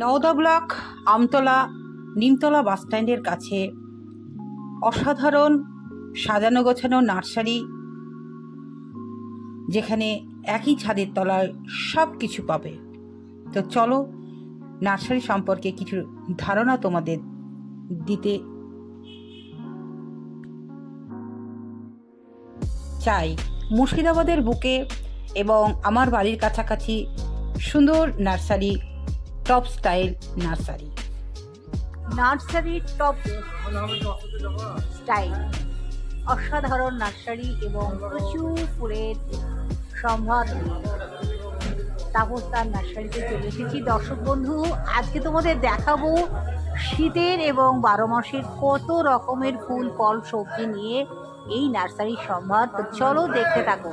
Nowda block, Amtala, Nimtala বাসস্ট্যান্ডের কাছে অসাধারণ সাজানো গোছানো নার্সারি, যেখানে একই ছাদের তলায় সব কিছু পাবে। তো চলো, নার্সারি সম্পর্কে কিছু ধারণা তোমাদের দিতে চাই। মুর্শিদাবাদের বুকে এবং আমার বাড়ির কাছাকাছি সুন্দর nursery top style nursery nursery top style অসাধারণ নার্সারি এবং প্রচুর ফুলের সম্ভার। তাপস্তার নার্সারিতে চলে এসেছি। দর্শক বন্ধু, আজকে তোমাদের দেখাবো শীতের এবং বারো মাসের কত রকমের ফুল, ফল, সবজি নিয়ে এই নার্সারির সম্ভার। তো চলো দেখতে থাকো।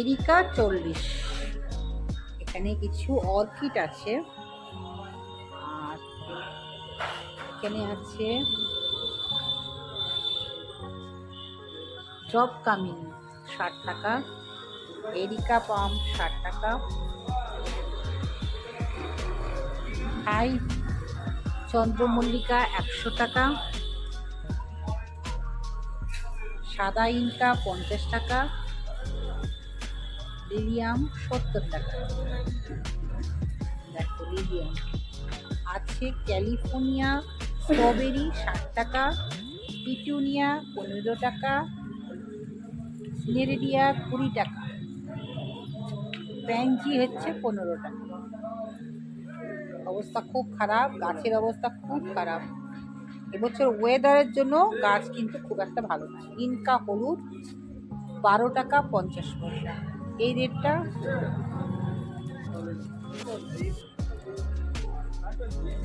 এরিকা চল্লিশ। এখানে কিছু অর্কিড আছে। আর এখানে আছে জব কামিং, ষাট টাকা। এরিকা পাম, ষাট টাকা। হাই, চন্দ্রমল্লিকা একশো টাকা। সাদা ইনকা পঞ্চাশ টাকা। লিলিয়াম সত্তর টাকা। দেখো লিলিয়াম আছে ক্যালিফোর্নিয়া, স্ট্রবেরি ষাট টাকা, পিটুনিয়া পনেরো টাকা সিনেরেডিয়া কুড়ি টাকা। প্যাঞ্জি হচ্ছে পনেরো টাকা। অবস্থা খুব খারাপ, গাছের অবস্থা খুব খারাপ। এবছর ওয়েদারের জন্য গাছ কিন্তু খুব একটা ভালো না। ইনকা হলুদ বারো টাকা পঞ্চাশ পয়সা। এই রেটটা।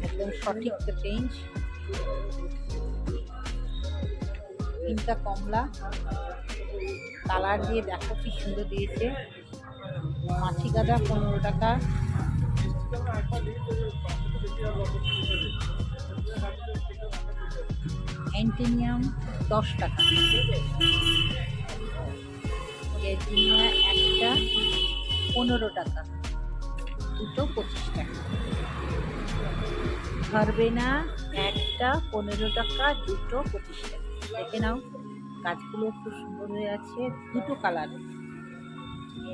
একদম সঠিক রেঞ্জ তিনটা কমলা। কালার দিয়ে দেখো কি সুন্দর দিয়েছে। মাছি গাঁদা পনেরো টাকা। অ্যান্টিনিয়াম দশ টাকা। পনেরো টাকা। দুটো পঁচিশ টাকা। ধরবে ভারবেনা একটা পনেরো টাকা, দুটো পঁচিশ টাকা। দেখে নাও, গাছগুলো খুব সুন্দর হয়ে আছে, দুটো কালার।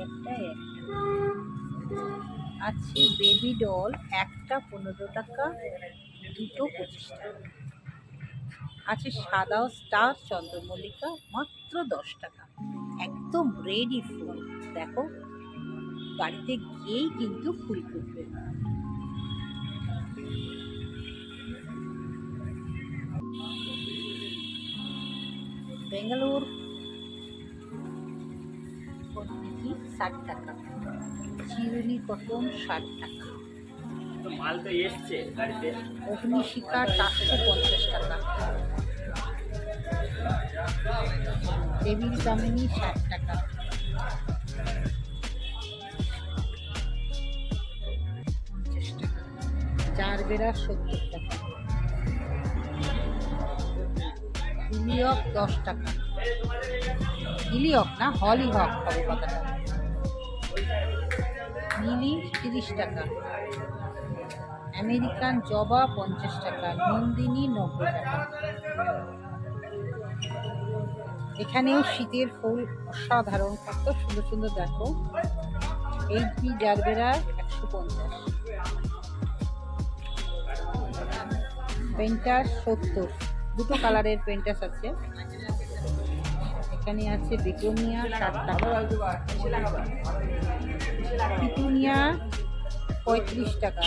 একটা একটা। আছে বেবি ডল, একটা পনেরো টাকা, দুটো পঁচিশ টাকা। আছে সাদা স্টার, চন্দ্রমল্লিকা, মাত্র দশ টাকা। একদম রেডি ফুল দেখো বাড়িতে গিয়েই কিন্তু ফুল ফুটবে। বেঙ্গালোর পদ্ধতি ষাট টাকা। চিরুনি কটন ষাট টাকা। মাল তো এসছে গাড়িতে অগ্নিশিখা চারশো পঞ্চাশ টাকা। টেবিল কামিনী ষাট টাকা। চার বেড়া সত্তর টাকা। হিলিয়ক দশ টাকা। হিলিয়ক না, হলি হক হবে কথাটা। নীলি তিরিশ টাকা। আমেরিকান জবা পঞ্চাশ টাকা, নন্দিনী নব্বই টাকা। এখানেও শীতের ফুল অসাধারণ। কত সুন্দর সুন্দর দেখো। এইচবি জারবেরা একশো পঞ্চাশ। পেন্টাস সত্তর। দুটো কালারের পেন্টাস আছে। এখানে আছে বেগোনিয়া ষাট টাকা পিটুনিয়া পঁয়ত্রিশ টাকা।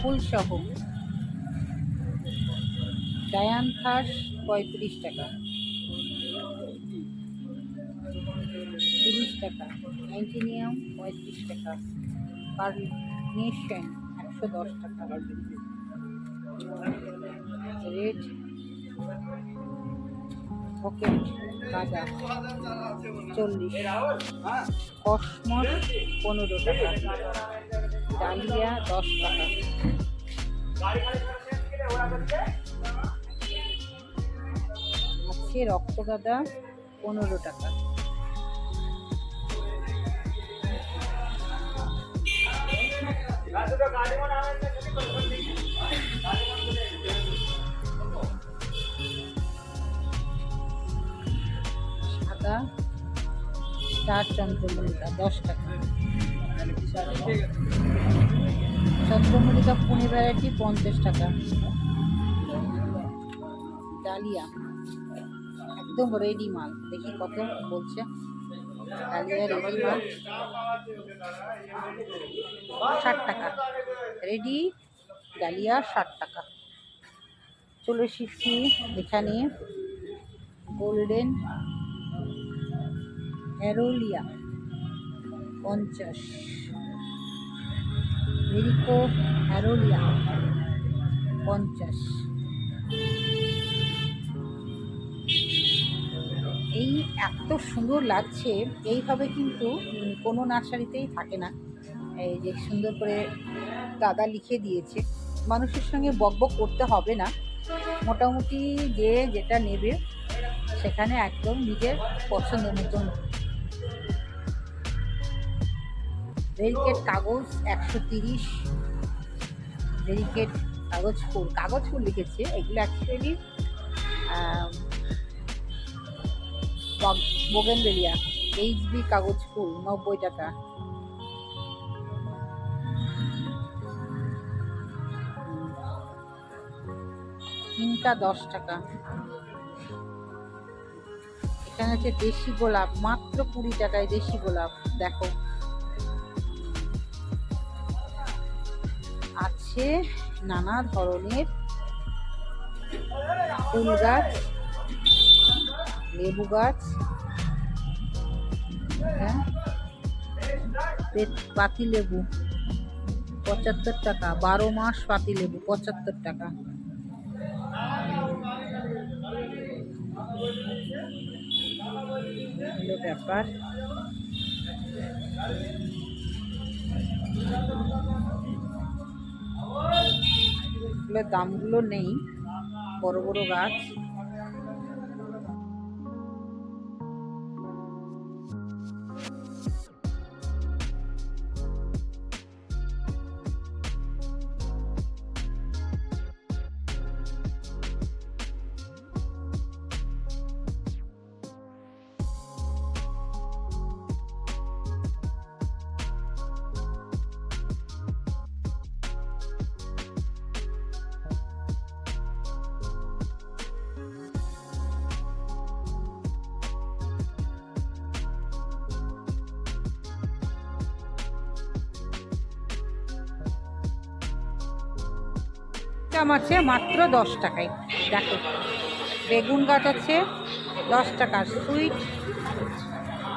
ফুলসহ ডায়ানথাস পঁয়ত্রিশ টাকা। তিরিশ টাকা। অ্যান্টিনিয়াম পঁয়ত্রিশ টাকা। কার্নেশন একশো দশ টাকা। রেড, পকেট গাঁদা চল্লিশ। কসমস, পনেরো টাকা। ডালিয়া, দশ টাকা। আছে রক্তগাদা, পনেরো টাকা। চন্দ্রমল্লিকা, দশ টাকা। চন্দ্রমল্লিকা পুনে ভ্যারাইটি পঞ্চাশ টাকা। ডালিয়া, একদম রেডি মাল। দেখি কত বলছে। ষাট টাকা। রেডি ডালিয়া ষাট টাকা। চলে এসেছি এখানে। গোল্ডেন অ্যারোলিয়া পঞ্চাশ। মেরিকো অ্যারোলিয়া পঞ্চাশ। এই এত সুন্দর লাগছে, এইভাবে কিন্তু কোনো নার্সারিতেই থাকে না। এই যে সুন্দর করে দাদা লিখে দিয়েছে, মানুষের সঙ্গে বকবক করতে হবে না। মোটামুটি যে যেটা নেবে, সেখানে একদম নিজের পছন্দ মতন। ব্যারিকেড কাগজ একশো তিরিশ। ব্যারিকেড কাগজ ফুল কাগজ ফুল লিখেছে, এগুলো অ্যাকচুয়ালি বোগেনবেলিয়া এইচবি কাগজ ফুল, নব্বই টাকা। ইনকা দশ টাকা। এখানে আছে দেশি গোলাপ, মাত্র কুড়ি টাকায় দেশি গোলাপ, দেখো। আছে নানা ধরনের ফুল গাছ। লেবু গাছ হ্যাঁ? পাতি লেবু, পঁচাত্তর টাকা। বারো মাস পাতি লেবু, পঁচাত্তর টাকা। ব্যাপার। দামগুলো নেই, বড় বড় গাছ। ক্যাপসিকাম আছে মাত্র দশ টাকায়। দেখো, বেগুন গাছ আছে, দশ টাকা। সুইট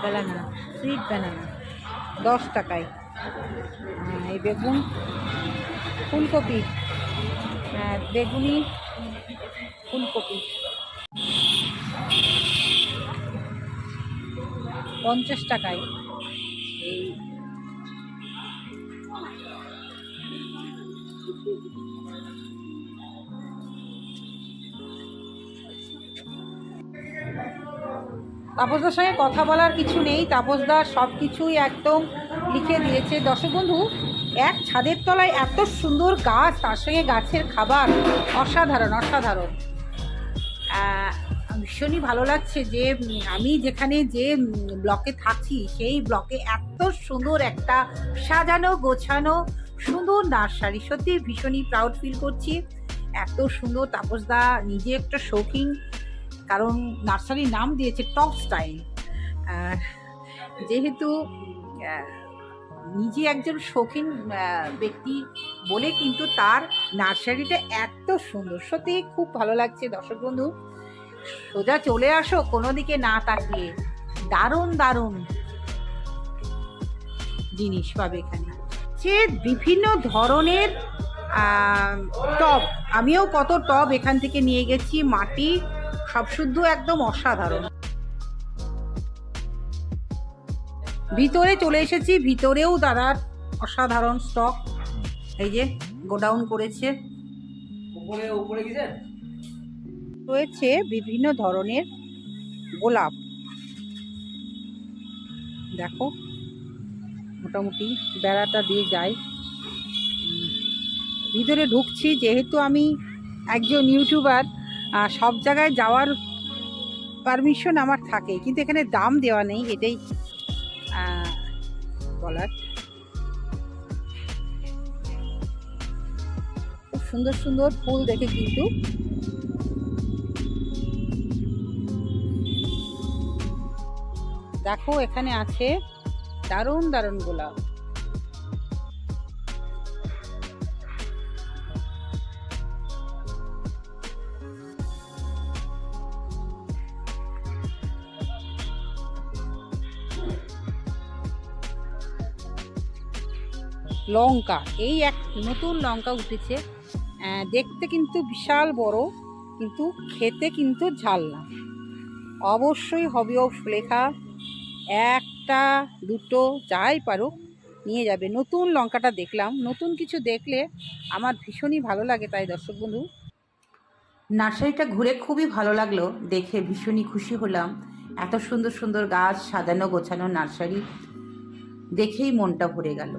ব্যানানা সুইট ব্যানানা দশ টাকায়। এই বেগুন, ফুলকপি বেগুনি, ফুলকপি। পঞ্চাশ টাকায়। এই তাপসদার সঙ্গে কথা বলার কিছু নেই। তাপসদার সব কিছুই একদম লিখে দিয়েছে। দর্শক বন্ধু, এক ছাদের তলায় এত সুন্দর গাছ, তার সঙ্গে গাছের খাবার অসাধারণ অসাধারণ। ভীষণই ভালো লাগছে যে, আমি যেখানে যে ব্লকে থাকি, সেই ব্লকে এত সুন্দর একটা সাজানো, গোছানো, সুন্দর নার্সারি। সত্যি ভীষণই প্রাউড ফিল করছি। এত সুন্দর তাপসদা, নিজে একটা শৌখিন কারণ নার্সারির নাম দিয়েছে টপ স্টাইল যেহেতু নিজে একজন শৌখিন ব্যক্তি বলে কিন্তু তার নার্সারিটা এত সুন্দর। সত্যি খুব ভালো লাগছে দর্শক বন্ধু। সোজা চলে আসো কোনো দিকে না তাকিয়ে। দারুণ দারুণ জিনিস পাবে এখানে। যে বিভিন্ন ধরনের টব। আমিও কত টব এখান থেকে নিয়ে গেছি, মাটি সব শুদ্ধ একদম অসাধারণ। ভিতরে চলে এসেছি ভিতরেও দাদার অসাধারণ স্টক এই যে গোডাউন করেছে। রয়েছে বিভিন্ন ধরনের গোলাপ। দেখো মোটামুটি বেড়াটা দিয়ে যায়। ভিতরে ঢুকছি যেহেতু আমি একজন ইউটিউবার সব জায়গায় যাওয়ার পারমিশন আমার থাকে, কিন্তু এখানে দাম দেওয়া নেই, এটাই বলার। সুন্দর সুন্দর ফুল দেখে কিন্তু। দেখো, এখানে আছে দারুণ দারুণ গোলাপ। লঙ্কা। এই এক নতুন লঙ্কা উঠেছে। দেখতে কিন্তু বিশাল বড়, কিন্তু খেতে কিন্তু ঝাল না। অবশ্যই হবে অফ লেখা একটা, দুটো, যাই পারো নিয়ে যাবে। নতুন লঙ্কাটা দেখলাম। নতুন কিছু দেখলে আমার ভীষণই ভালো লাগে তাই, দর্শক বন্ধু। নার্সারিটা ঘুরে খুবই ভালো লাগল। দেখে ভীষণই খুশি হলাম। এত সুন্দর সুন্দর গাছ সাজানো গোছানো নার্সারি দেখেই মনটা ভরে গেল।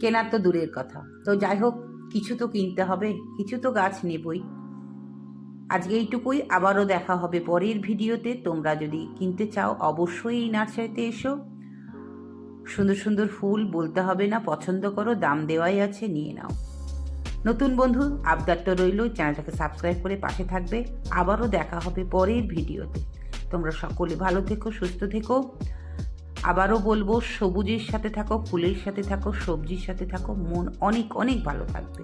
কেনার তো দূরের কথা। তো যাই হোক, কিছু তো কিনতে হবে, কিছু তো গাছ নেবই। আজকে এইটুকুই, আবারও দেখা হবে পরের ভিডিওতে। তোমরা যদি কিনতে চাও, অবশ্যই এই নার্সারিতে এসো। সুন্দর সুন্দর ফুল বলতে হবে না, পছন্দ করো, দাম দেওয়াই আছে, নিয়ে নাও। নতুন বন্ধু, আবদারটা রইল, চ্যানেলটাকে সাবস্ক্রাইব করে পাশে থাকবে। আবারও দেখা হবে পরের ভিডিওতে। তোমরা সকলে ভালো থেকো, সুস্থ থেকো। আবারও বলব, সবুজের সাথে থাকো, ফুলের সাথে থাকো, সবজির সাথে থাকো, মন অনেক অনেক ভালো থাকবে।